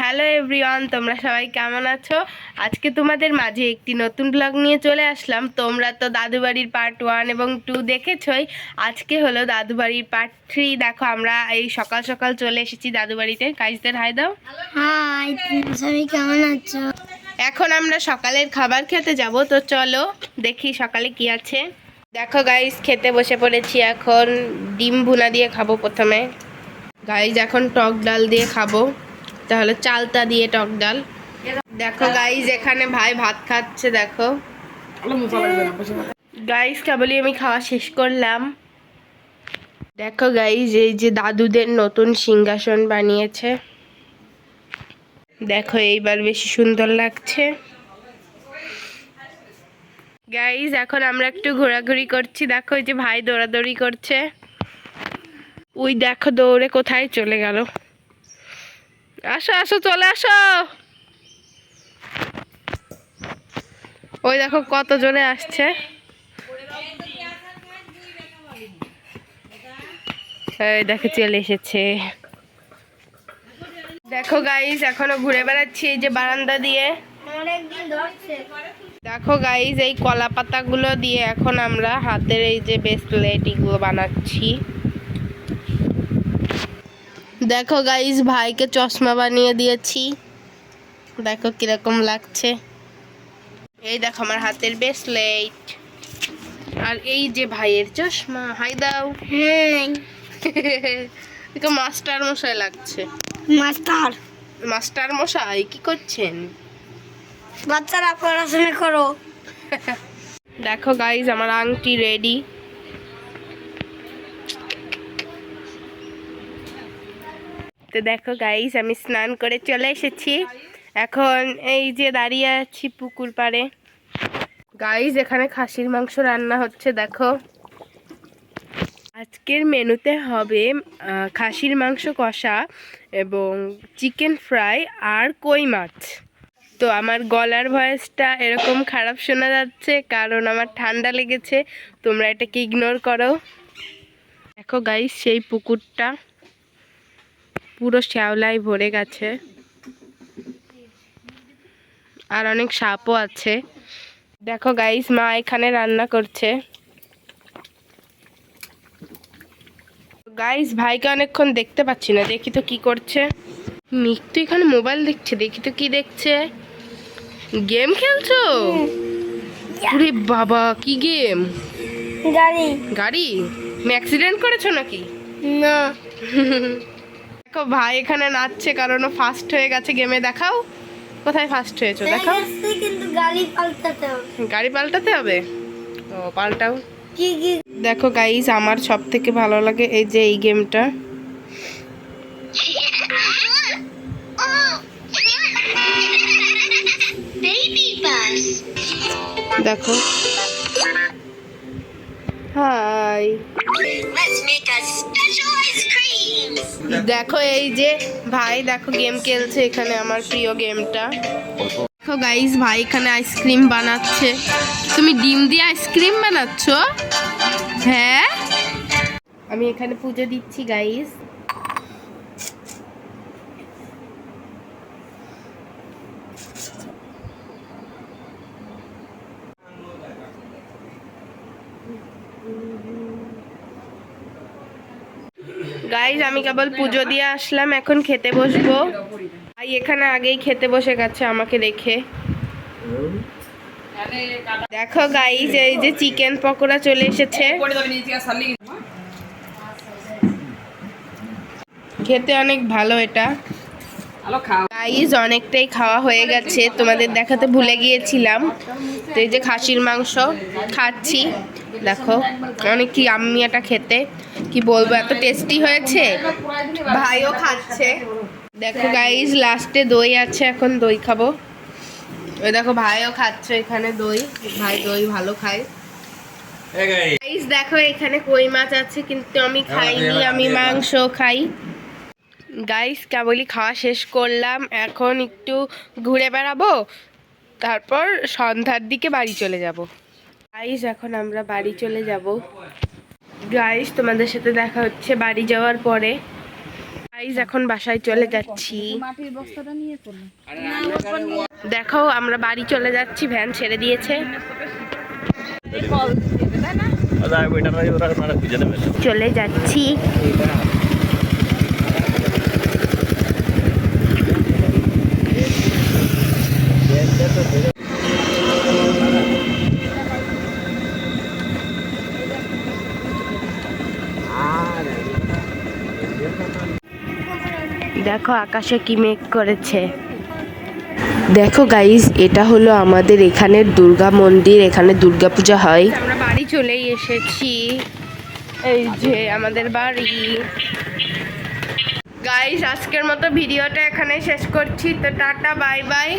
Hello everyone তোমরা সবাই কেমন আছো? আজকে তোমাদের মাঝে একটি নতুন ব্লগ নিয়ে চলে আসলাম। তোমরা তো দাদু বাড়ির পার্ট ওয়ান এবং টু দেখেছই। আজকে হলো দাদু বাড়ির পার্ট থ্রি দেখো আমরা এই সকাল সকাল চলে এসেছি দাদুবাড়িতে। কাজদের হাই দাও। হাই তোমরা সবাই কেমন আছো? এখন আমরা সকালের খাবার খেতে যাব তো চলো দেখি সকালে কি আছে। দেখো গাইস খেতে বসে পড়েছি এখন। ডিম ভুনা দিয়ে খাব প্রথমে। গাইস এখন টক ডাল দিয়ে খাব। তাহলে চালতা দিয়ে টক ডাল। দেখো গাইস এখানে ভাই ভাত খাচ্ছে, দেখো। গাইস কেবলই আমি খাওয়া শেষ করলাম। দেখো গাইস এই যে দাদুদের নতুন সিংহাসন বানিয়েছে। দেখো এইবার বেশি সুন্দর লাগছে। গাইজ এখন আমরা একটু ঘোরাঘুরি করছি। দেখো ওই যে ভাই দৌড়াদৌড়ি করছে। ওই দেখো দৌড়ে কোথায় চলে গেল। আসো আসো চলে আসো। ওই দেখো কত জোরে আসছে। এই দেখো চলে এসেছে। দেখো গাইস এখনও ঘুরে বেড়াচ্ছি এই যে বারান্দা দিয়ে। দেখো গাইস এই কলা পাতাগুলো দিয়ে এখন আমরা হাতের এই যে ব্রেসলেট এগুলো বানাচ্ছি। দেখো গাইস ভাইকে চশমা বানিয়ে দিয়েছি। দেখো কীরকম লাগছে। এই দেখো আমার হাতের ব্রেসলেট আর এই যে ভাইয়ের চশমা হাই দাও। হ্যাঁ। দেখো মাস্টার মশাই লাগছে। মাস্টার মাস্টার মশাই কি করছেন? বাচ্চারা পড়াশোনা করো। দেখো গাইজ আমার আংটি রেডি তো দেখো গাইজ আমি স্নান করে চলে এসেছি। এখন এই যে দাঁড়িয়ে আছি পুকুর পাড়ে। গাইজ এখানে খাসির মাংস রান্না হচ্ছে, দেখো। আজকের মেনুতে হবে খাসির মাংস কষা এবং চিকেন ফ্রাই আর কই মাছ। তো আমার গলার ভয়েসটা এরকম খারাপ শোনা যাচ্ছে, কারণ আমার ঠান্ডা লেগেছে, তোমরা এটাকে ইগনোর করো। দেখো গাইস সেই পুকুরটা। পুরো শ্যাওলায় ভরে গেছে। আর অনেক সাপও আছে। দেখো গাইস মা এখানে রান্না করছে। গাইস ভাইকে অনেকক্ষণ দেখতে পাচ্ছি না। দেখি তো কি করছে। মিক তো এখানে মোবাইল দেখছে দেখি তো কি দেখছে। গেম খেলছো? আরে বাবা কি গেম গাড়ি। গাড়ি? তুমি অ্যাক্সিডেন্ট করেছ নাকি? না। দেখো ভাই এখানে নাচছে কারণ ফার্স্ট হয়ে গেছে গেমে দেখাও। কোথায় ফার্স্ট হয়েছো দেখাও। কিন্তু গাড়ি পাল্টাতে হবে। গাড়ি পাল্টাতে হবে? ও পাল্টাও। দেখো গাইস আমার সব থেকে ভালো লাগে এই যে এই গেমটা দেখো। হাই দেখো এই যে ভাই, দেখো গেম খেলছে এখানে আমার প্রিয় গেমটা। দেখো গাইস ভাই এখানে আইসক্রিম বানাচ্ছে। তুমি ডিম দিয়ে আইসক্রিম বানাচ্ছ? হ্যাঁ? আমি এখানে পুজো দিচ্ছি গাইস গাইজ আমি কেবল পুজো দিয়ে আসলাম, এখন খেতে বসবো। ভাই, এখানে আগেই খেতে বসে গেছে আমাকে দেখে। দেখো গাইজ এই যে চিকেন পকোড়া চলে এসেছে। খেতে অনেক ভালো এটা। গাইজ অনেকটাই খাওয়া হয়ে গেছে। তোমাদের দেখাতে ভুলে গিয়েছিলাম। তো এই যে খাসির মাংস খাচ্ছি। দেখো অনেক কি আমি এটা খেতে। কি বলব এত টেস্টি হয়েছে? ভাইও খাচ্ছে। দেখো গাইজ লাস্টে দই আছে এখন দই খাব। ওই দেখো ভাইও খাচ্ছে এখানে দই। ভাই দই ভালো খায়। গাইজ দেখো এখানে কই মাছ আছে কিন্তু আমি খাইনি আমি মাংস খাই। গাইস কাবলি খাওয়া শেষ করলাম। এখন একটু ঘুরে বেড়াবো। তারপর সন্ধ্যার দিকে বাড়ি চলে যাব। গাইস এখন আমরা বাড়ি চলে যাব। গাইস তোমাদের সাথে দেখা হচ্ছে বাড়ি যাওয়ার পরে। গাইস এখন বাসায় চলে যাচ্ছি। দেখো আমরা বাড়ি চলে যাচ্ছি। ভ্যান ছেড়ে দিয়েছে। চলে যাচ্ছি। দেখো আকাশে কি মেঘ করেছে। দেখো গাইজ এটা হলো আমাদের এখানের দুর্গা মন্দির এখানে দুর্গা পূজা হয়। আমরা বাড়ি চলেই এসেছি। এই যে আমাদের বাড়ি। গাইজ আজকের মতো ভিডিওটা এখানে শেষ করছি। তো টাটা বাই বাই